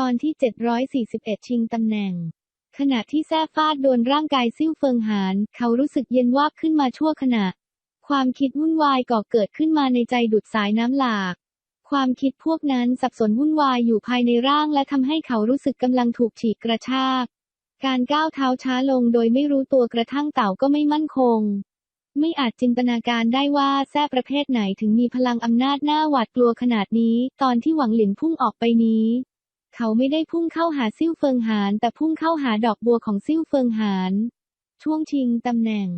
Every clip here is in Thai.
ตอนที่ 741 ชิงตำแหน่ง ขณะที่แซ่ฟาดโดนร่างกายซิ่วเฟิงหาน เขารู้สึกเย็นวาบขึ้นมาชั่วขณะ ความคิดวุ่นวายก่อเกิดขึ้นมาในใจดุดสายน้ำหลาก ความคิดพวกนั้นสับสนวุ่นวายอยู่ภายในร่างและทำให้เขารู้สึกกำลังถูกฉีกกระชาก การก้าวเท้าช้าลงโดยไม่รู้ตัวกระทั่งเต่าก็ไม่มั่นคงไม่อาจจินตนาการได้ว่าแซ่ประเภทไหนถึงมีพลังอำนาจหน้าหวาดกลัวขนาดนี้ ตอนที่หวังหลินพุ่งออกไปนี้ เขาไม่ได้พุ่งเข้าหาซิ่วเฟิงหานแต่พุ่งเข้าหาดอกบัวของซิ่วเฟิงหานช่วงชิงตำแหน่ง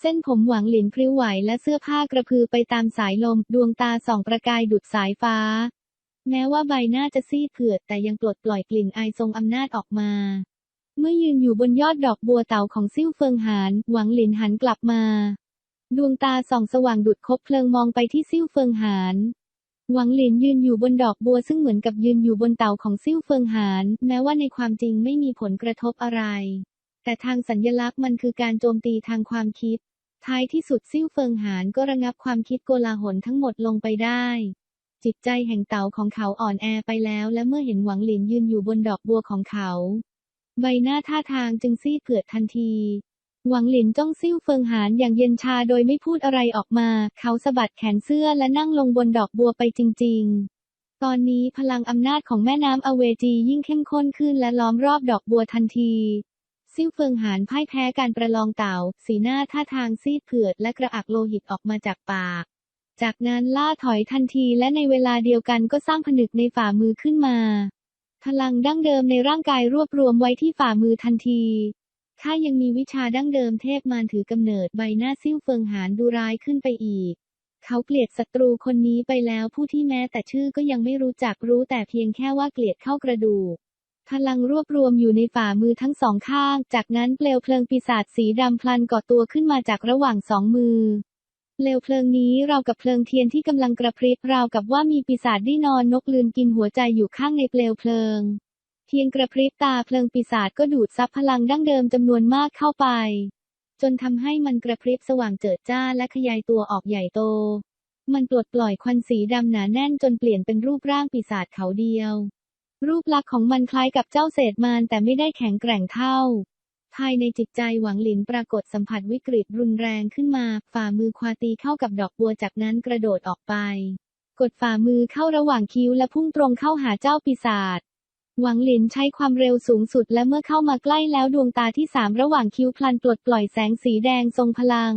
เส้นผมหวังหลินพริ้วไหวและเสื้อผ้ากระพือไปตามสายลม ดวงตาส่องประกายดุดสายฟ้า แม้ว่าใบหน้าจะซีดเผือดแต่ยังปลดปล่อยกลิ่นอายทรงอำนาจออกมา เมื่อยืนอยู่บนยอดดอกบัวเต่าของซิ่วเฟิงหานหวังหลินหันกลับมา ดวงตาส่องสว่างดุดคบเพลิงมองไปที่ซิ่วเฟิงหาน หวังหลินยืนอยู่บนดอกบัวซึ่งเหมือนกับยืนอยู่บนเต่าของซิ่วเฟิงหาน แม้ว่าในความจริงไม่มีผลกระทบอะไร แต่ทางสัญญลักษณ์มันคือการโจมตีทางความคิด ท้ายที่สุดซิ่วเฟิงหานก็ระงับความคิดโกลาหลทั้งหมดลงไปได้ จิตใจแห่งเต่าของเขาอ่อนแอไปแล้ว และเมื่อเห็นหวังหลินยืนอยู่บนดอกบัวของเขา ใบหน้าท่าทางจึงซีดเผือดทันที หวังหลินจ้องซิ่วเฟิงหานอย่างเย็นชาโดยไม่พูดอะไรออกมา เขาสะบัดแขนเสื้อและนั่งลงบนดอกบัวไปจริง ๆ ตอนนี้พลังอำนาจของแม่น้ำอเวจียิ่งเข้มข้นขึ้นและล้อมรอบดอกบัวทันทีซิ่วเฟิงหานพ่ายแพ้การประลองเต่า สีหน้าท่าทางซีดเผือดและกระอักโลหิตออกมาจากปาก จากนั้นล่าถอยทันทีและในเวลาเดียวกันก็สร้างผนึกในฝ่ามือขึ้นมา พลังดั้งเดิมในร่างกายรวบรวมไว้ที่ฝ่ามือทันที ถ้ายังมีวิชาดั้งเดิมเทพมารถือกำเนิดใบหน้าซิ่วเฟิงหานดูร้ายขึ้นไปอีก เขาเกลียดศัตรูคนนี้ไปแล้วผู้ที่แม้แต่ชื่อก็ยังไม่รู้จักรู้แต่เพียงแค่ว่าเกลียดเข้ากระดูกพลังรวบรวมอยู่ในฝ่ามือทั้งสองข้าง จากนั้นเปลวเพลิงปีศาจสีดำพลันก่อตัวขึ้นมาจากระหว่างสองมือ เปลวเพลิงนี้เรากับเพลิงเทียนที่กำลังกระพริบราวกับว่ามีปีศาจได้นอนนกลืนกินหัวใจอยู่ข้างในเปลวเพลิง เพียงกระพริบตาเพลิงปีศาจก็ดูดซับพลังดั้งเดิมจำนวนมากเข้าไป จนทำให้มันกระพริบสว่างเจิดจ้าและขยายตัวออกใหญ่โต มันปลดปล่อยควันสีดำหนาแน่นจนเปลี่ยนเป็นรูปร่างปีศาจเขาเดียว รูปลักษณ์ของมันคล้ายกับเจ้าเศษมารแต่ไม่ได้แข็งแกร่งเท่า ภายในจิตใจหวังหลินปรากฏสัมผัสวิกฤตรุนแรงขึ้นมา ฝ่ามือควาตีเข้ากับดอกบัวจากนั้นกระโดดออกไป กดฝ่ามือเข้าระหว่างคิ้วและพุ่งตรงเข้าหาเจ้าปีศาจ หวังหลินใช้ความเร็วสูงสุดและเมื่อเข้ามาใกล้แล้วดวงตาที่สามระหว่างคิ้วพลันปลดปล่อยแสงสีแดงทรงพลัง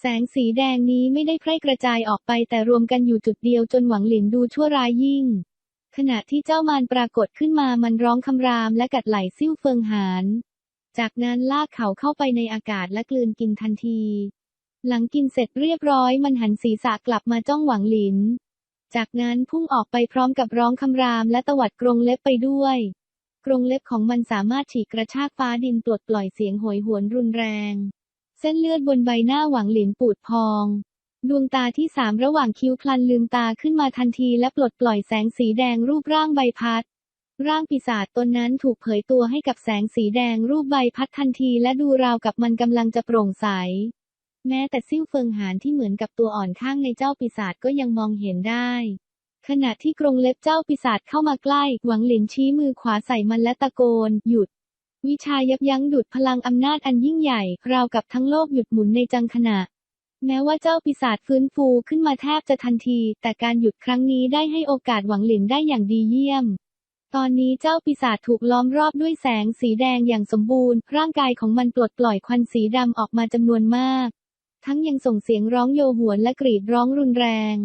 แสงสีแดงนี้ไม่ได้แพร่กระจายออกไปแต่รวมกันอยู่จุดเดียวจนหวังหลินดูชั่วร้ายยิ่ง ขณะที่เจ้ามารปรากฏขึ้นมามันร้องคำรามและกัดไหล่ซิ่วเฟิงหานจากนั้นลากเขาเข้าไปในอากาศและกลืนกินทันที หลังกินเสร็จเรียบร้อยมันหันศีรษะกลับมาจ้องหวังหลิน จากนั้นพุ่งออกไปพร้อมกับร้องคำรามและตวัดกรงเล็บไปด้วย กรงเล็บของมันสามารถฉีกกระชากฟ้าดินปลดปล่อยเสียงโหยหวนรุนแรง เส้นเลือดบนใบหน้าหวังหลินปูดพอง ดวงตาที่สามระหว่างคิ้วพลันลืมตาขึ้นมาทันทีและปลดปล่อยแสงสีแดงรูปร่างใบพัด ร่างปีศาจตนนั้นถูกเผยตัวให้กับแสงสีแดงรูปใบพัดทันทีและดูราวกับมันกำลังจะโปร่งใส แม้แต่ซิ่วเฟิงหานที่เหมือนกับตัวอ่อนข้างในเจ้าปีศาจก็ยังมองเห็นได้ ขณะที่กรงเล็บเจ้าปีศาจเข้ามาใกล้ หวังหลินชี้มือขวาใส่มันและตะโกน หยุด วิชายับยั้งดุดพลังอำนาจอันยิ่งใหญ่ ราวกับทั้งโลกหยุดหมุนในจังขณะ แม้ว่าเจ้าปีศาจฟื้นฟูขึ้นมาแทบจะทันที แต่การหยุดครั้งนี้ได้ให้โอกาสหวังหลินได้อย่างดีเยี่ยมตอนนี้เจ้าปีศาจถูกล้อมรอบด้วยแสงสีแดงอย่างสมบูรณ์ ร่างกายของมันปลดปล่อยควันสีดำออกมาจำนวนมาก ทั้งยังส่งเสียงร้องโยหวนและกรีดร้องรุนแรง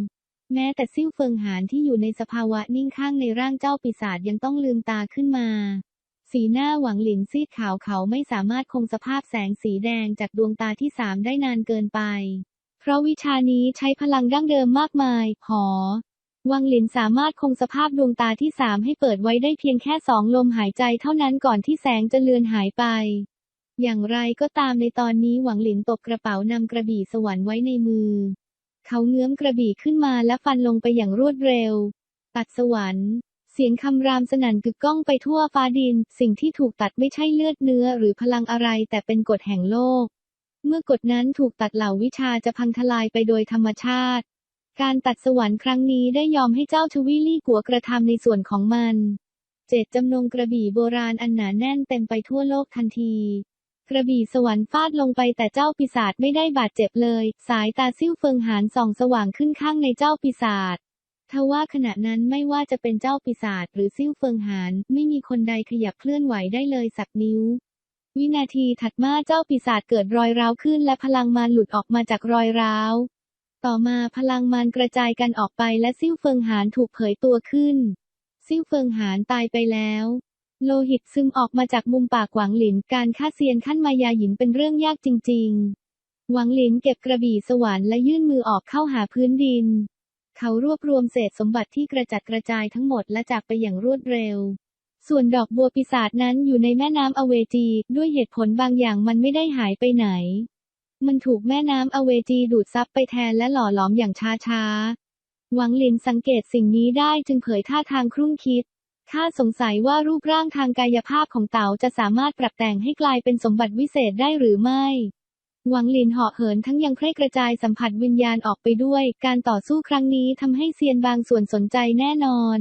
แม้แต่ซิ่วเฟิงหานที่อยู่ในสภาวะนิ่งข้างในร่างเจ้าปีศาจยังต้องลืมตาขึ้นมา สีหน้าหวังหลินซีดขาวเขาไม่สามารถคงสภาพแสงสีแดงจากดวงตาที่สามได้นานเกินไป เพราะวิชานี้ใช้พลังดั้งเดิมมากมาย หอ วังหลินสามารถคงสภาพดวงตาที่สามให้เปิดไว้ได้เพียงแค่สองลมหายใจเท่านั้นก่อนที่แสงจะเลือนหายไป อย่างไรก็ตามในตอนนี้หวังหลินตบกระเป๋านำกระบี่สวรรค์ไว้ในมือ เขาเงื้อมกระบี่ขึ้นมาและฟันลงไปอย่างรวดเร็ว ตัดสวรรค์ เสียงคำรามสนั่นกึกก้องไปทั่วฟ้าดิน สิ่งที่ถูกตัดไม่ใช่เลือดเนื้อหรือพลังอะไรแต่เป็นกฎแห่งโลก เมื่อกฎนั้นถูกตัดเหล่าวิชาจะพังทลายไปโดยธรรมชาติ การตัดสวรรค์ครั้งนี้ได้ยอมให้เจ้าชวิลี่กัวกระทำในส่วนของมัน เจตจำนงกระบี่โบราณอันหนาแน่นเต็มไปทั่วโลกทันที กระบี่สวรรค์ฟาดลงไปแต่เจ้าปีศาจไม่ได้บาดเจ็บเลย สายตาซิ่วเฟิงหานส่องสว่างขึ้นข้างในเจ้าปีศาจทว่าขณะนั้นไม่ว่าจะเป็นเจ้าปีศาจหรือซิ่วเฟิงหานไม่มีคนใดขยับเคลื่อนไหวได้เลยสักนิ้ว วินาทีถัดมาเจ้าปีศาจเกิดรอยร้าวขึ้นและพลังมารหลุดออกมาจากรอยร้าว ต่อมาพลังมารกระจายกันออกไปและซิ่วเฟิงหานถูกเผยตัวขึ้น ซิ่วเฟิงหานตายไปแล้ว โลหิตซึมออกมาจากมุมปากหวังหลิน การฆ่าเซียนขั้นมายาหยินเป็นเรื่องยากจริง ๆ หวังหลินเก็บกระบี่สวรรค์และยื่นมือออกเข้าหาพื้นดิน เขารวบรวมเศษสมบัติที่กระจัดกระจายทั้งหมดและจากไปอย่างรวดเร็ว ส่วนดอกบัวปีศาจนั้นอยู่ในแม่น้ำอเวจี ด้วยเหตุผลบางอย่างมันไม่ได้หายไปไหน มันถูกแม่น้ำอเวจีดูดซับไปแทนและหล่อหลอมอย่างช้าๆหวังหลินสังเกตสิ่งนี้ได้จึงเผยท่าทางครุ่นคิด ข้าสงสัยว่ารูปร่างทางกายภาพของเต่าจะสามารถปรับแต่งให้กลายเป็นสมบัติวิเศษได้หรือไม่ หวังหลินเหาะเหินทั้งยังแพร่กระจายสัมผัสวิญญาณออกไปด้วย การต่อสู้ครั้งนี้ทำให้เซียนบางส่วนสนใจแน่นอน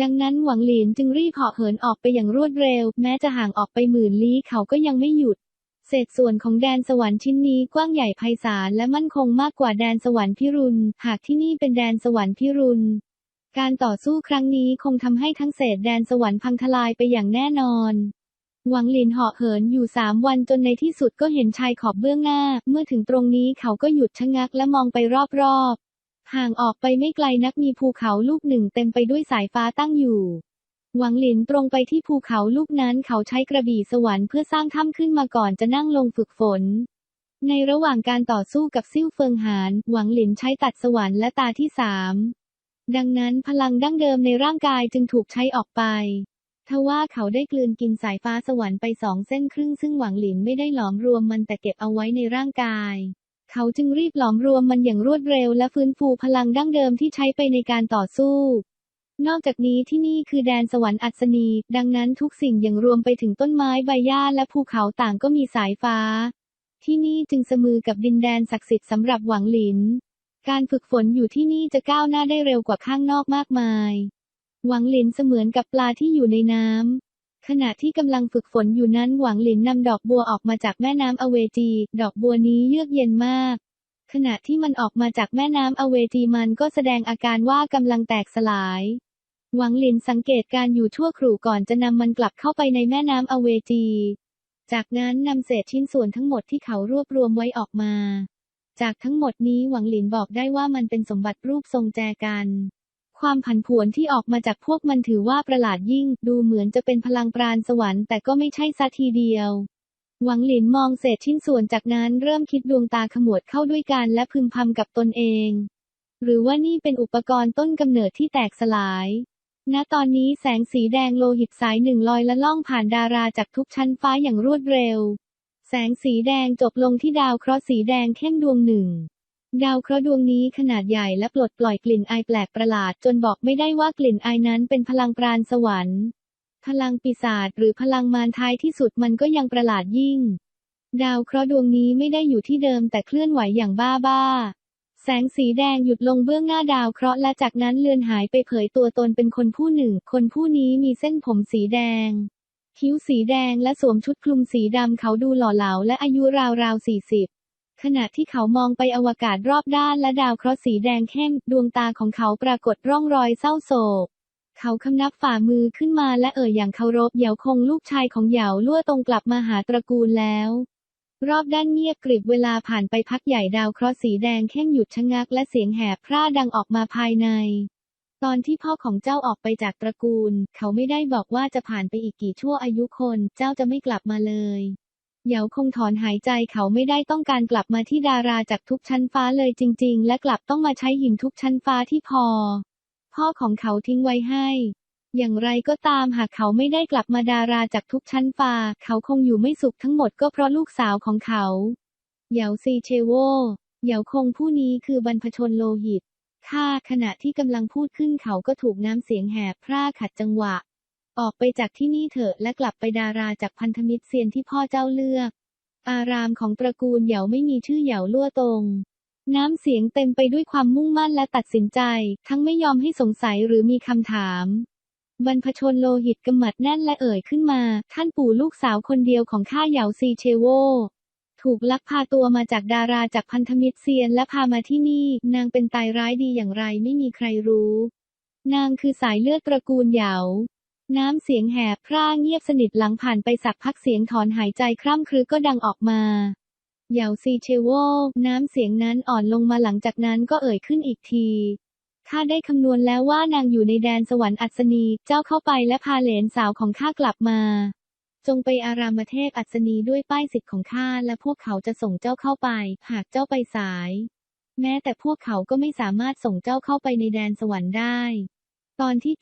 ดังนั้นหวังหลินจึงรีบเหาะเหินออกไปอย่างรวดเร็ว แม้จะห่างออกไปหมื่นลี้เขาก็ยังไม่หยุดเศษส่วนของแดนสวรรค์ชิ้นนี้กว้างใหญ่ไพศาลและมั่นคงมากกว่าแดนสวรรค์พิรุณ หากที่นี่เป็นแดนสวรรค์พิรุณ การต่อสู้ครั้งนี้คงทำให้ทั้งเศษแดนสวรรค์พังทลายไปอย่างแน่นอน หวังหลินเหาะเหินอยู่สามวันจนในที่สุดก็เห็นชายขอบเบื้องหน้า เมื่อถึงตรงนี้เขาก็หยุดชะงักและมองไปรอบๆ ห่างออกไปไม่ไกลนักมีภูเขาลูกหนึ่งเต็มไปด้วยสายฟ้าตั้งอยู่ หวังหลินตรงไปที่ภูเขาลูกนั้นเขาใช้กระบี่สวรรค์เพื่อสร้างถ้ำขึ้นมาก่อนจะนั่งลงฝึกฝนในระหว่างการต่อสู้กับซิ่วเฟิงหาน หวังหลินใช้ตัดสวรรค์และตาที่สาม ดังนั้นพลังดั้งเดิมในร่างกายจึงถูกใช้ออกไป ทว่าเขาได้กลืนกินสายฟ้าสวรรค์ไปสองเส้นครึ่งซึ่งหวังหลินไม่ได้หลอมรวมมันแต่เก็บเอาไว้ในร่างกาย เขาจึงรีบหลอมรวมมันอย่างรวดเร็วและฟื้นฟูพลังดั้งเดิมที่ใช้ไปในการต่อสู้ นอกจากนี้ที่นี่คือแดนสวรรค์อัศนี ดังนั้นทุกสิ่งอย่างรวมไปถึงต้นไม้ใบหญ้าและภูเขาต่างก็มีสายฟ้า ที่นี่จึงเสมือกับดินแดนศักดิ์สิทธิ์สำหรับหวังหลิน การฝึกฝนอยู่ที่นี่จะก้าวหน้าได้เร็วกว่าข้างนอกมากมาย หวังหลินเสมือนกับปลาที่อยู่ในน้ำ ขณะที่กำลังฝึกฝนอยู่นั้นหวังหลินนำดอกบัวออกมาจากแม่น้ำอเวจี ดอกบัวนี้เยือกเย็นมาก ขณะที่มันออกมาจากแม่น้ำอเวจีมันก็แสดงอาการว่ากำลังแตกสลาย หวังหลินสังเกตการอยู่ชั่วครู่ก่อนจะนำมันกลับเข้าไปในแม่น้ำอเวจี จากนั้นนำเศษชิ้นส่วนทั้งหมดที่เขารวบรวมไว้ออกมา จากทั้งหมดนี้หวังหลินบอกได้ว่ามันเป็นสมบัติรูปทรงแจกัน ความผันผวนที่ออกมาจากพวกมันถือว่าประหลาดยิ่ง ดูเหมือนจะเป็นพลังปราณสวรรค์แต่ก็ไม่ใช่ซะทีเดียว หวังหลินมองเศษชิ้นส่วนจากนั้นเริ่มคิดดวงตาขมวดเข้าด้วยกันและพึมพำกับตนเอง หรือว่านี่เป็นอุปกรณ์ต้นกำเนิดที่แตกสลายณตอนนี้แสงสีแดงโลหิตสายหนึ่งลอยละล่องผ่านดาราจากทุกชั้นฟ้าอย่างรวดเร็ว แสงสีแดงจบลงที่ดาวเคราะห์สีแดงเข้มดวงหนึ่ง ดาวเคราะห์ดวงนี้ขนาดใหญ่และปลดปล่อยกลิ่นไอแปลกประหลาดจนบอกไม่ได้ว่ากลิ่นไอนั้นเป็นพลังปราณสวรรค์ พลังปีศาจหรือพลังมารท้ายที่สุดมันก็ยังประหลาดยิ่ง ดาวเคราะห์ดวงนี้ไม่ได้อยู่ที่เดิมแต่เคลื่อนไหวอย่างบ้าบ้า แสงสีแดงหยุดลงเบื้องหน้าดาวเคราะห์และจากนั้นเลือนหายไปเผยตัวตนเป็นคนผู้หนึ่ง คนผู้นี้มีเส้นผมสีแดง คิ้วสีแดงและสวมชุดคลุมสีดำเขาดูหล่อเหลาและอายุราวๆสี่สิบขณะที่เขามองไปอวกาศรอบด้านและดาวเคราะห์สีแดงเข้ม ดวงตาของเขาปรากฏร่องรอยเศร้าโศก เขาคำนับฝ่ามือขึ้นมาและเอ่ยอย่างเคารพเหยาคงลูกชายของเหยาลั่วตรงกลับมาหาตระกูลแล้ว รอบด้านเงียบกริบเวลาผ่านไปพักใหญ่ดาวเคราะห์สีแดงเข้มหยุดชะงักและเสียงแหบพร่าดังออกมาภายใน ตอนที่พ่อของเจ้าออกไปจากตระกูล เขาไม่ได้บอกว่าจะผ่านไปอีกกี่ชั่วอายุคน เจ้าจะไม่กลับมาเลยเหยาคงถอนหายใจเขาไม่ได้ต้องการกลับมาที่ดาราจากทุกชั้นฟ้าเลยจริง ๆ และกลับต้องมาใช้หินทุกชั้นฟ้าที่พอ พ่อของเขาทิ้งไว้ให้ อย่างไรก็ตามหากเขาไม่ได้กลับมาดาราจากทุกชั้นฟ้า เขาคงอยู่ไม่สุขทั้งหมดก็เพราะลูกสาวของเขาเหยาซีเชโวเหยาคงผู้นี้คือบรรพชนโลหิต ข้าขณะที่กำลังพูดขึ้นเขาก็ถูกน้ำเสียงแหบพร่าขัดจังหวะ ออกไปจากที่นี่เถอะและกลับไปดาราจากพันธมิตรเซียนที่พ่อเจ้าเลือก อารามของตระกูลเหยาไม่มีชื่อเหยาลั่วตรงน้ำเสียงเต็มไปด้วยความมุ่งมั่นและตัดสินใจ ทั้งไม่ยอมให้สงสัยหรือมีคำถาม บรรพชนโลหิตกำมัดแน่นและเอ่ยขึ้นมา ท่านปู่ลูกสาวคนเดียวของข้าเหยาซีเชโว ถูกลักพาตัวมาจากดาราจากพันธมิตรเซียนและพามาที่นี่ นางเป็นตายร้ายดีอย่างไรไม่มีใครรู้ นางคือสายเลือดตระกูลเหยาน้ำเสียงแหบพร่าเงียบสนิทหลังผ่านไปสักพักเสียงถอนหายใจคร่ำครึก็ดังออกมาเหยาซีเชโวน้ำเสียงนั้นอ่อนลงมาหลังจากนั้นก็เอ่ยขึ้นอีกทีข้าได้คำนวณแล้วว่านางอยู่ในแดนสวรรค์อัศนี เจ้าเข้าไปและพาเหลนสาวของข้ากลับมา จงไปอารามเทพอัศนีด้วยป้ายสิทธิ์ของข้าและพวกเขาจะส่งเจ้าเข้าไป หากเจ้าไปสาย แม้แต่พวกเขาก็ไม่สามารถส่งเจ้าเข้าไปในแดนสวรรค์ได้ ตอนที่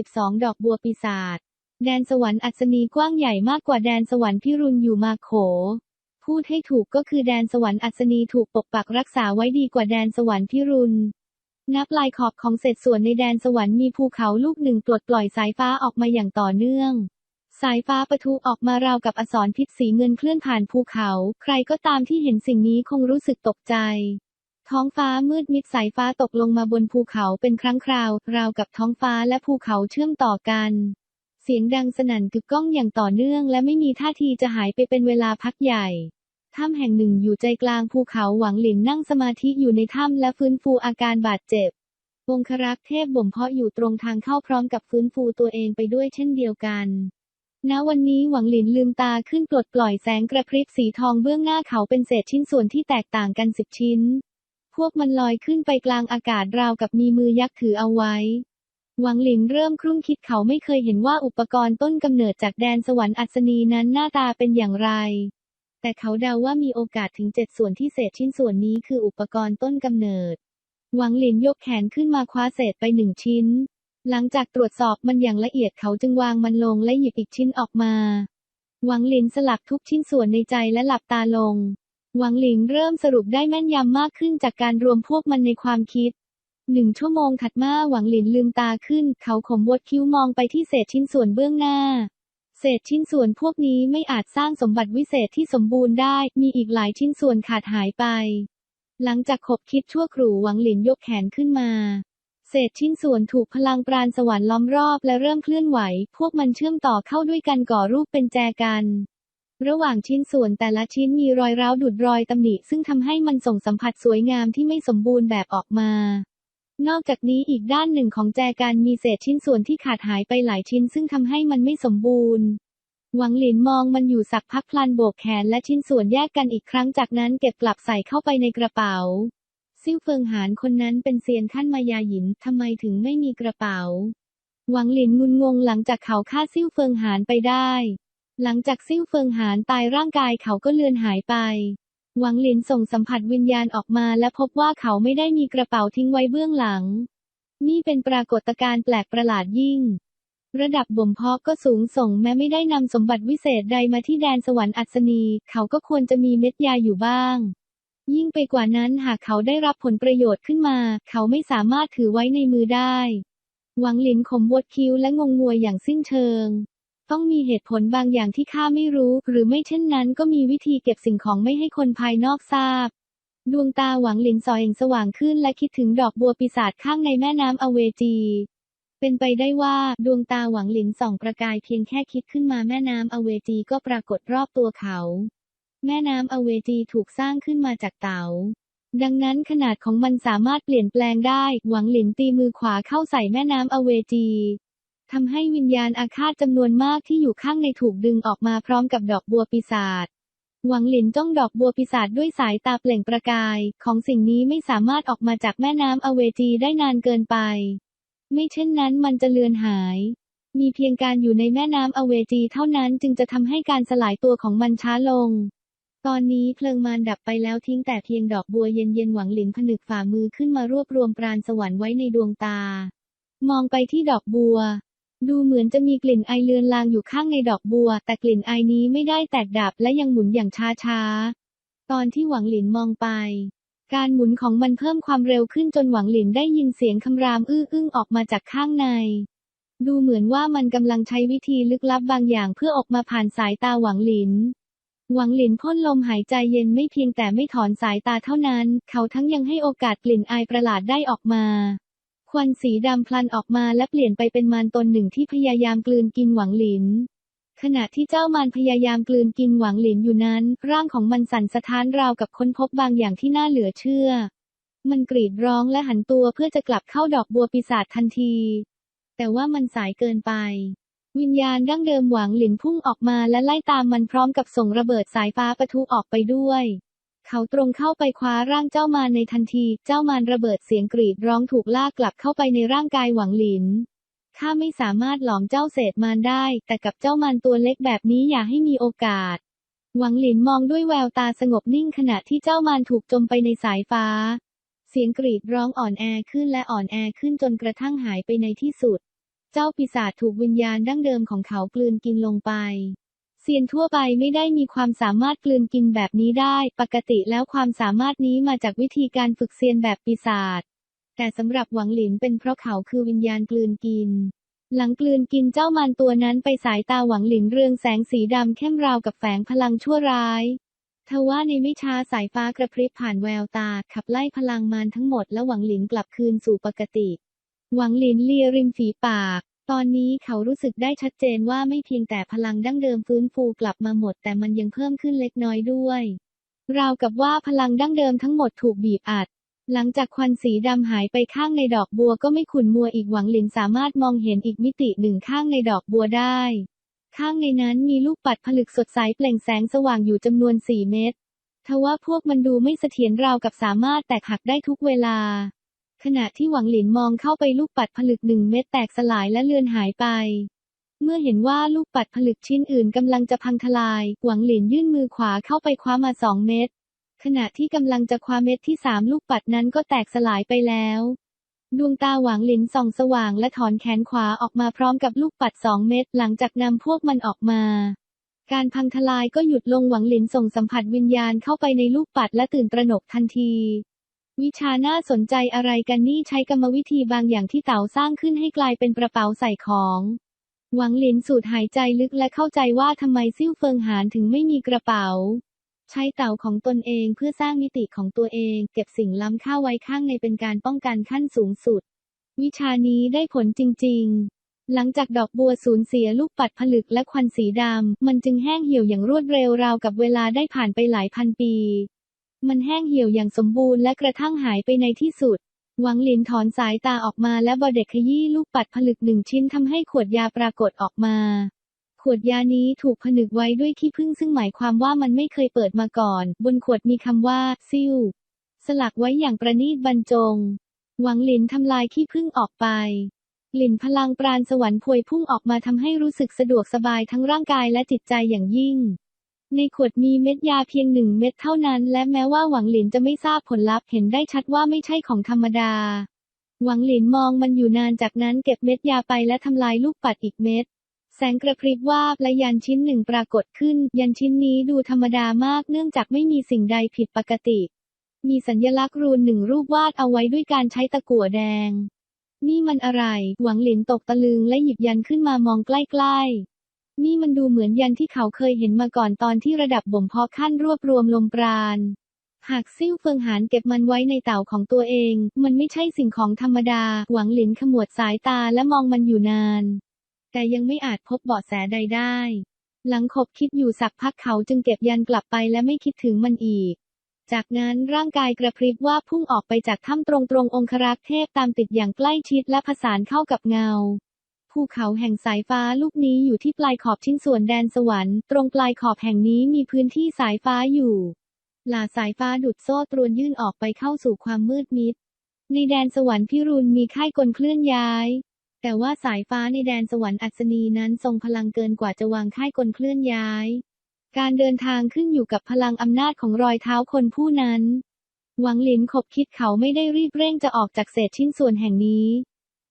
742 ดอกบัวปีศาจแดนสวรรค์อัศนีกว้างใหญ่มากกว่าแดนสวรรค์พิรุณอยู่มาโข พูดให้ถูกก็คือแดนสวรรค์อัศนีถูกปกปักรักษาไว้ดีกว่าแดนสวรรค์พิรุณนับลายขอบของเศษส่วนในแดนสวรรค์มีภูเขาลูกหนึ่งปลดปล่อยสายฟ้าออกมาอย่างต่อเนื่อง สายฟ้าปะทุออกมาราวกับอสรพิษสีเงินเคลื่อนผ่านภูเขา ใครก็ตามที่เห็นสิ่งนี้คงรู้สึกตกใจ ท้องฟ้ามืดมิดสายฟ้าตกลงมาบนภูเขาเป็นครั้งคราว ราวกับท้องฟ้าและภูเขาเชื่อมต่อกัน เสียงดังสนั่นกึกก้องอย่างต่อเนื่อง และไม่มีท่าทีจะหายไปเป็นเวลาพักใหญ่ถ้ำแห่งหนึ่งอยู่ใจกลางภูเขาหวังหลินนั่งสมาธิอยู่ในถ้ำและฟื้นฟูอาการบาดเจ็บองครักษ์เทพบ่มเพาะอยู่ตรงทางเข้าพร้อมกับฟื้นฟูตัวเองไปด้วยเช่นเดียวกัน ณวันนี้หวังหลินลืมตาขึ้นปลดปล่อยแสงกระพริบสีทองเบื้องหน้าเขาเป็นเศษชิ้นส่วนที่แตกต่างกันสิบชิ้น พวกมันลอยขึ้นไปกลางอากาศราวกับมีมือยักษ์ถือเอาไว้ หวังหลินเริ่มครุ่นคิดเขาไม่เคยเห็นว่าอุปกรณ์ต้นกำเนิดจากแดนสวรรค์อัศนีนั้นหน้าตาเป็นอย่างไร แต่เขาเดาว่ามีโอกาสถึงเจ็ดส่วนที่เศษชิ้นส่วนนี้คืออุปกรณ์ต้นกำเนิด หวังหลินยกแขนขึ้นมาคว้าเศษไปหนึ่งชิ้น หลังจากตรวจสอบมันอย่างละเอียดเขาจึงวางมันลงและหยิบอีกชิ้นออกมา หวังหลินสลักทุกชิ้นส่วนในใจและหลับตาลง หวังหลินเริ่มสรุปได้แม่นยำมากขึ้นจากการรวมพวกมันในความคิด หนึ่งชั่วโมงถัดมาหวังหลินลืมตาขึ้น เขาขมวดคิ้วมองไปที่เศษชิ้นส่วนเบื้องหน้า เศษชิ้นส่วนพวกนี้ไม่อาจสร้างสมบัติวิเศษที่สมบูรณ์ได้ มีอีกหลายชิ้นส่วนขาดหายไป หลังจากขบคิดชั่วครู่หวังหลินยกแขนขึ้นมา เศษชิ้นส่วนถูกพลังปราณสวรรค์ล้อมรอบและเริ่มเคลื่อนไหว พวกมันเชื่อมต่อเข้าด้วยกันก่อรูปเป็นแจกัน ระหว่างชิ้นส่วนแต่ละชิ้นมีรอยร้าวดุดรอยตำหนิ ซึ่งทำให้มันส่งสัมผัสสวยงามที่ไม่สมบูรณ์แบบออกมา นอกจากนี้อีกด้านหนึ่งของแจกันมีเศษชิ้นส่วนที่ขาดหายไปหลายชิ้น ซึ่งทำให้มันไม่สมบูรณ์หวังหลินมองมันอยู่สักพักพลันโบกแขนและชิ้นส่วนแยกกันอีกครั้งจากนั้นเก็บกลับใส่เข้าไปในกระเป๋า ซิ่วเฟิงหานคนนั้นเป็นเซียนขั้นมายาหยินทำไมถึงไม่มีกระเป๋า หวังหลินงุนงงหลังจากเขาฆ่าซิ่วเฟิงหานไปได้ หลังจากซิ่วเฟิงหานตายร่างกายเขาก็เลือนหายไป หวังหลินส่งสัมผัสวิญญาณออกมาและพบว่าเขาไม่ได้มีกระเป๋าทิ้งไว้เบื้องหลัง นี่เป็นปรากฏการณ์แปลกประหลาดยิ่ง ระดับบ่มเพาะก็สูงส่งแม้ไม่ได้นำสมบัติวิเศษใดมาที่แดนสวรรค์อัศนี เขาก็ควรจะมีเม็ดยาอยู่บ้าง ยิ่งไปกว่านั้นหากเขาได้รับผลประโยชน์ขึ้นมา เขาไม่สามารถถือไว้ในมือได้ หวังหลินขมวดคิ้วและงงงวยอย่างสิ้นเชิง ต้องมีเหตุผลบางอย่างที่ข้าไม่รู้ หรือไม่เช่นนั้นก็มีวิธีเก็บสิ่งของไม่ให้คนภายนอกทราบ ดวงตาหวังหลินสอยเองสว่างขึ้นและคิดถึงดอกบัวปีศาจข้างในแม่น้ำอเวจี เป็นไปได้ว่าดวงตาหวังหลินส่องประกายเพียงแค่คิดขึ้นมาแม่น้ำอเวจีก็ปรากฏรอบตัวเขา แม่น้ำอเวจีถูกสร้างขึ้นมาจากเตา๋า ดังนั้นขนาดของมันสามารถเปลี่ยนแปลงได้ หวังหลินตีมือขวาเข้าใส่แม่น้ำอเวจีทำให้วิญญาณอาฆาตจำนวนมากที่อยู่ข้างในถูกดึงออกมาพร้อมกับดอกบัวปีศาจ หวังหลินจ้องดอกบัวปีศาจด้วยสายตาเปล่งประกาย ของสิ่งนี้ไม่สามารถออกมาจากแม่น้ำอเวจีได้นานเกินไป ไม่เช่นนั้นมันจะเลือนหาย มีเพียงการอยู่ในแม่น้ำอเวจีเท่านั้นจึงจะทำให้การสลายตัวของมันช้าลง ตอนนี้เพลิงมารดับไปแล้วทิ้งแต่เพียงดอกบัวเย็นๆหวังหลินผนึกฝ่ามือขึ้นมารวบรวมปราณสวรรค์ไว้ในดวงตา มองไปที่ดอกบัว ดูเหมือนจะมีกลิ่นไอเลือนลางอยู่ข้างในดอกบัว แต่กลิ่นไอนี้ไม่ได้แตกดับและยังหมุนอย่างช้าๆ ตอนที่หวังหลินมองไป การหมุนของมันเพิ่มความเร็วขึ้นจนหวังหลินได้ยินเสียงคำรามอื้ออึ้งออกมาจากข้างในดูเหมือนว่ามันกำลังใช้วิธีลึกลับบางอย่างเพื่อออกมาผ่านสายตาหวังหลิน หวังหลินพ่นลมหายใจเย็นไม่เพียงแต่ไม่ถอนสายตาเท่านั้น เขาทั้งยังให้โอกาสกลิ่นอายประหลาดได้ออกมา ควันสีดำพลันออกมาและเปลี่ยนไปเป็นมารตนหนึ่งที่พยายามกลืนกินหวังหลิน ขณะที่เจ้ามารพยายามกลืนกินหวังหลินอยู่นั้น ร่างของมันสั่นสะท้านราวกับค้นพบบางอย่างที่น่าเหลือเชื่อ มันกรีดร้องและหันตัวเพื่อจะกลับเข้าดอกบัวปีศาจทันที แต่ว่ามันสายเกินไป วิญญาณดั้งเดิมหวังหลินพุ่งออกมาและไล่ตามมันพร้อมกับส่งระเบิดสายฟ้าปะทุออกไปด้วย เขาตรงเข้าไปคว้าร่างเจ้ามารในทันที เจ้ามารระเบิดเสียงกรีดร้องถูกลากกลับเข้าไปในร่างกายหวังหลินข้าไม่สามารถหลอมเจ้าเศษมารได้ แต่กับเจ้ามารตัวเล็กแบบนี้อย่าให้มีโอกาส หวังหลินมองด้วยแววตาสงบนิ่งขณะที่เจ้ามารถูกจมไปในสายฟ้า เสียงกรีดร้องอ่อนแอขึ้นและอ่อนแอขึ้นจนกระทั่งหายไปในที่สุด เจ้าปีศาจถูกวิญญาณดั้งเดิมของเขากลืนกินลงไป เซียนทั่วไปไม่ได้มีความสามารถกลืนกินแบบนี้ได้ ปกติแล้วความสามารถนี้มาจากวิธีการฝึกเซียนแบบปีศาจ แต่สำหรับหวังหลินเป็นเพราะเขาคือวิญญาณกลืนกิน หลังกลืนกินเจ้ามารตัวนั้นไปสายตาหวังหลินเรืองแสงสีดำเข้มราวกับแฝงพลังชั่วร้ายทว่าในไม่ช้าสายฟ้ากระพริบผ่านแววตา ขับไล่พลังมารทั้งหมดและหวังหลินกลับคืนสู่ปกติ หวังหลินเลียริมฝีปาก ตอนนี้เขารู้สึกได้ชัดเจนว่าไม่เพียงแต่พลังดั้งเดิมฟื้นฟูกลับมาหมด แต่มันยังเพิ่มขึ้นเล็กน้อยด้วย ราวกับว่าพลังดั้งเดิมทั้งหมดถูกบีบอัด หลังจากควันสีดำหายไปข้างในดอกบัวก็ไม่ขุ่นมัวอีกหวังหลินสามารถมองเห็นอีกมิติหนึ่งข้างในดอกบัวได้ ข้างในนั้นมีลูกปัดผลึกสดใสเปล่งแสงสว่างอยู่จำนวนสี่เม็ดทว่าพวกมันดูไม่เสถียรราวกับสามารถแตกหักได้ทุกเวลา ขณะที่หวังหลินมองเข้าไปลูกปัดผลึกหนึ่งเม็ดแตกสลายและเลือนหายไป เมื่อเห็นว่าลูกปัดผลึกชิ้นอื่นกำลังจะพังทลาย หวังหลินยื่นมือขวาเข้าไปคว้ามาสองเม็ด ขณะที่กำลังจะคว้าเม็ดที่สามลูกปัดนั้นก็แตกสลายไปแล้ว ดวงตาหวังหลินส่องสว่างและถอนแขนขวาออกมาพร้อมกับลูกปัดสองเม็ดหลังจากนำพวกมันออกมาการพังทลายก็หยุดลงหวังหลินส่งสัมผัสวิญญาณเข้าไปในลูกปัดและตื่นตระหนกทันที วิชาน่าสนใจอะไรกันนี่ใช้กรรมวิธีบางอย่างที่เต๋าสร้างขึ้นให้กลายเป็นกระเป๋าใส่ของ หวังหลินสูดหายใจลึกและเข้าใจว่าทำไมซิ่วเฟิงหานถึงไม่มีกระเป๋า ใช้เต่าของตนเองเพื่อสร้างมิติของตัวเอง เก็บสิ่งล้ำค่าไว้ข้างในเป็นการป้องกันขั้นสูงสุด วิชานี้ได้ผลจริง ๆ หลังจากดอกบัวสูญเสียลูกปัดผลึกและควันสีดำมันจึงแห้งเหี่ยวอย่างรวดเร็วราวกับเวลาได้ผ่านไปหลายพันปี มันแห้งเหี่ยวอย่างสมบูรณ์และกระทั่งหายไปในที่สุด หวังหลินถอนสายตาออกมาและบอเด็กขยี้ลูกปัดผลึกหนึ่งชิ้นทำให้ขวดยาปรากฏออกมา ขวดยานี้ถูกผนึกไว้ด้วยขี้ผึ้งซึ่งหมายความว่ามันไม่เคยเปิดมาก่อน บนขวดมีคำว่า ซิ่วสลักไว้อย่างประณีตบรรจง หวังหลินทำลายขี้ผึ้งออกไปหลินพลังปราณสวรรค์พวยพุ่งออกมาทำให้รู้สึกสะดวกสบายทั้งร่างกายและจิตใจอย่างยิ่ง ในขวดมีเม็ดยาเพียงหนึ่งเม็ดเท่านั้น และแม้ว่าหวังหลินจะไม่ทราบผลลัพธ์เห็นได้ชัดว่าไม่ใช่ของธรรมดา หวังหลินมองมันอยู่นานจากนั้นเก็บเม็ดยาไปและทำลายลูกปัดอีกเม็ดแสงกระพริบวาบและยันชิ้นหนึ่งปรากฏขึ้น ยันชิ้นนี้ดูธรรมดามากเนื่องจากไม่มีสิ่งใดผิดปกติ มีสัญลักษณ์รูนหนึ่งรูปวาดเอาไว้ด้วยการใช้ตะกั่วแดง นี่มันอะไร หวังหลินตกตะลึงและหยิบยันขึ้นมามองใกล้ๆ นี่มันดูเหมือนยันที่เขาเคยเห็นมาก่อนตอนที่ระดับบ่มเพาะขั้นรวบรวมลมปราณ หากซิ่วเฟิงหานเก็บมันไว้ในเต่าของตัวเอง มันไม่ใช่สิ่งของธรรมดา หวังหลินขมวดสายตาและมองมันอยู่นาน แต่ยังไม่อาจพบเบาะแสใดได้ หลังคบคิดอยู่สักพักเขาจึงเก็บยันกลับไปและไม่คิดถึงมันอีกจากนั้นร่างกายกระพริบว่าพุ่งออกไปจากถ้ำตรงตรงๆองครักษ์เทพตามติดอย่างใกล้ชิดและผสานเข้ากับเงา ภูเขาแห่งสายฟ้าลูกนี้อยู่ที่ปลายขอบชิ้นส่วนแดนสวรรค์ ตรงปลายขอบแห่งนี้มีพื้นที่สายฟ้าอยู่ หลาสายฟ้าดุดโซ่ตรวนยื่นออกไปเข้าสู่ความมืดมิด ในแดนสวรรค์พิรุณมีค่ายกลเคลื่อนย้าย แต่ว่าสายฟ้าในแดนสวรรค์อัศนีนั้นทรงพลังเกินกว่าจะวางค่ายกลเคลื่อนย้าย การเดินทางขึ้นอยู่กับพลังอำนาจของรอยเท้าคนผู้นั้น หวังหลินขบคิดเขาไม่ได้รีบเร่งจะออกจากเศษชิ้นส่วนแห่งนี้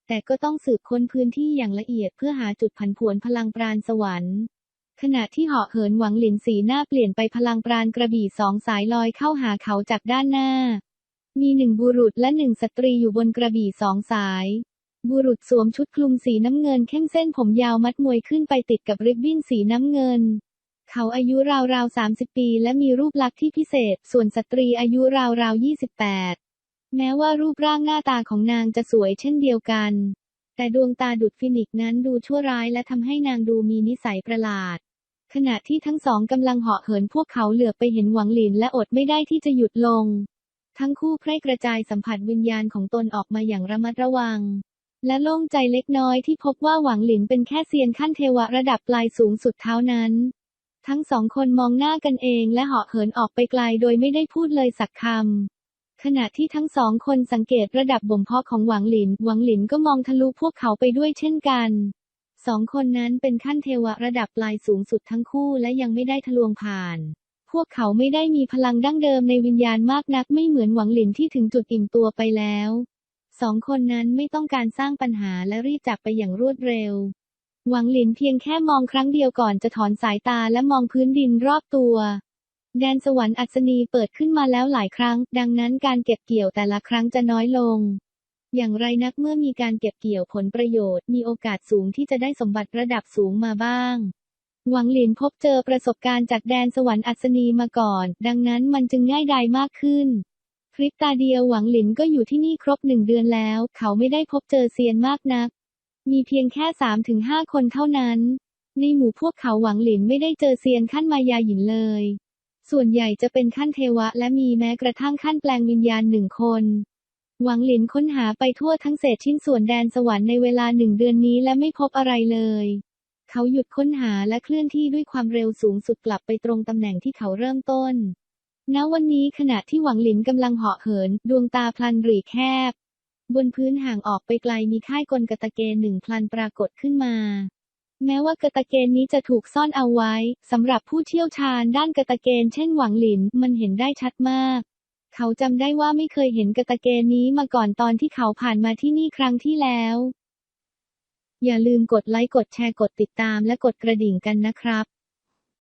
แต่ก็ต้องสืบค้นพื้นที่อย่างละเอียดเพื่อหาจุดผันผวนพลังปราณสวรรค์ ขณะที่เหาะเหินหวังหลินสีหน้าเปลี่ยนไปพลังปราณกระบี่สองสายลอยเข้าหาเขาจากด้านหน้า มีหนึ่งบุรุษและหนึ่งสตรีอยู่บนกระบี่สองสาย บุรุษสวมชุดคลุมสีน้ำเงินเข้มเส้นผมยาวมัดมวยขึ้นไปติดกับริบบิ้นสีน้ำเงินเขาอายุราวๆ 30 ปี และมีรูปลักษณ์ที่พิเศษ ส่วนสตรีอายุราวๆ 28 แม้ว่ารูปร่างหน้าตาของนางจะสวยเช่นเดียวกัน แต่ดวงตาดุดฟินิกนั้นดูชั่วร้ายและทำให้นางดูมีนิสัยประหลาด ขณะที่ทั้งสองกำลังเหาะเหินพวกเขาเหลือบไปเห็นหวังหลินและอดไม่ได้ที่จะหยุดลง ทั้งคู่ไพร่กระจายสัมผัสวิญญาณของตนออกมาอย่างระมัดระวัง และโล่งใจเล็กน้อยที่พบว่าหวังหลินเป็นแค่เซียนขั้นเทวะระดับปลายสูงสุดเท่านั้น ทั้งสองคนมองหน้ากันเองและเหาะเหินออกไปไกลโดยไม่ได้พูดเลยสักคำ ขณะที่ทั้งสองคนสังเกตระดับบ่มเพาะของหวังหลิน หวังหลินก็มองทะลุพวกเขาไปด้วยเช่นกัน สองคนนั้นเป็นขั้นเทวะระดับปลายสูงสุดทั้งคู่และยังไม่ได้ทะลวงผ่าน พวกเขาไม่ได้มีพลังดั้งเดิมในวิญญาณมากนักไม่เหมือนหวังหลินที่ถึงจุดอิ่มตัวไปแล้ว สองคนนั้นไม่ต้องการสร้างปัญหาและรีบจากไปอย่างรวดเร็ว หวังหลินเพียงแค่มองครั้งเดียวก่อนจะถอนสายตาและมองพื้นดินรอบตัว แดนสวรรค์อัศนีเปิดขึ้นมาแล้วหลายครั้ง ดังนั้นการเก็บเกี่ยวแต่ละครั้งจะน้อยลง อย่างไรนักเมื่อมีการเก็บเกี่ยวผลประโยชน์ มีโอกาสสูงที่จะได้สมบัติระดับสูงมาบ้าง หวังหลินพบเจอประสบการณ์จากแดนสวรรค์อัศนีมาก่อน ดังนั้นมันจึงง่ายดายมากขึ้นพริบตาเดียวหวังหลินก็อยู่ที่นี่ครบหนึ่งเดือนแล้ว เขาไม่ได้พบเจอเซียนมากนัก มีเพียงแค่สามถึงห้าคนเท่านั้น ในหมู่พวกเขาหวังหลินไม่ได้เจอเซียนขั้นมายาหยินเลย ส่วนใหญ่จะเป็นขั้นเทวะ และมีแม้กระทั่งขั้นแปลงวิญญาณหนึ่งคน หวังหลินค้นหาไปทั่วทั้งเศษชิ้นส่วนแดนสวรรค์ในเวลาหนึ่งเดือนนี้และไม่พบอะไรเลย เขาหยุดค้นหาและเคลื่อนที่ด้วยความเร็วสูงสุดกลับไปตรงตำแหน่งที่เขาเริ่มต้น ณ วันนี้ขณะที่หวังหลินกำลังเหาะเหิน ดวงตาพลันหรี่แคบ บนพื้นห่างออกไปไกลมีค่ายกลกตะเกนหนึ่งพลันปรากฏขึ้นมา แม้ว่ากตะเกนนี้จะถูกซ่อนเอาไว้สำหรับผู้เชี่ยวชาญด้านกตะเกนเช่นหวังหลิน มันเห็นได้ชัดมาก เขาจำได้ว่าไม่เคยเห็นกตะเกนนี้มาก่อนตอนที่เขาผ่านมาที่นี่ครั้งที่แล้ว อย่าลืมกดไลค์กดแชร์กดติดตามและกดกระดิ่งกันนะครับ